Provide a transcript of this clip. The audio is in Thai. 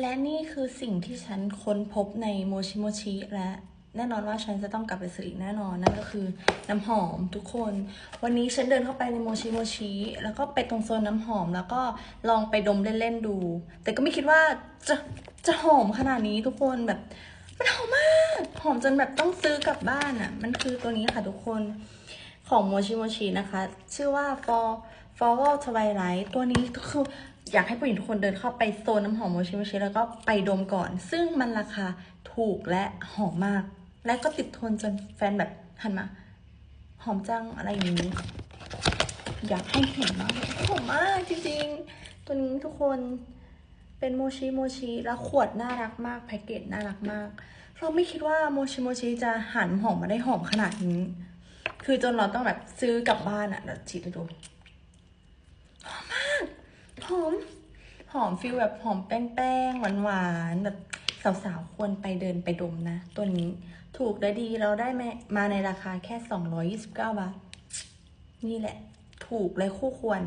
และนี่คือสิ่งที่ฉันค้นพบในโมชิโมชิและแน่นอนว่าฉันจะต้องกลับไปซื้ออีกแน่นอนนั่นก็คือน้ำหอมทุกคน วันนี้ฉันเดินเข้าไปในโมชิโมชิแล้วก็ไปตรงโซนน้ำหอม แล้วก็ลองไปดมเล่นๆดู แต่ก็ไม่คิดว่าจะจะหอมขนาดนี้ทุกคนแบบมันหอมมาก หอมจนแบบต้องซื้อกลับบ้านอะ มันคือตัวนี้ค่ะทุกคน ของโมชิโมชินะคะ ชื่อว่า for f o r a l twilight ตัวนี้คืออยากให้ผู้หญิงทุกคนเดินเข้าไปโซนน้ำหอมโมชิโมชิแล้วก็ไปดมก่อน ซึ่งมันราคาถูกและหอมมาก และก็ติดทนจนแฟนแบบหันมา หอมจังอะไรอย่างนี้ อยากให้เห็นมากหอมมากจริงๆ ตัวนี้ทุกคนเป็นโมชิโมชิแล้วขวดน่ารักมากแพ็กเกจน่ารักมาก เราไม่คิดว่าโมชิโมชิจะหันหอมมาได้หอมขนาดนี้ คือจนเราต้องแบบซื้อกลับบ้านอะเดี๋ยวฉีดให้ดูหอมมากหอมหอมฟิลแบบหอมแป้งๆหวานๆแบบสาวๆควรไปเดินไปดมนะ ตัวนี้ถูกและดีเราได้มามาในราคาแค่ 229 บาท นี่แหละ ถูกและคู่ควร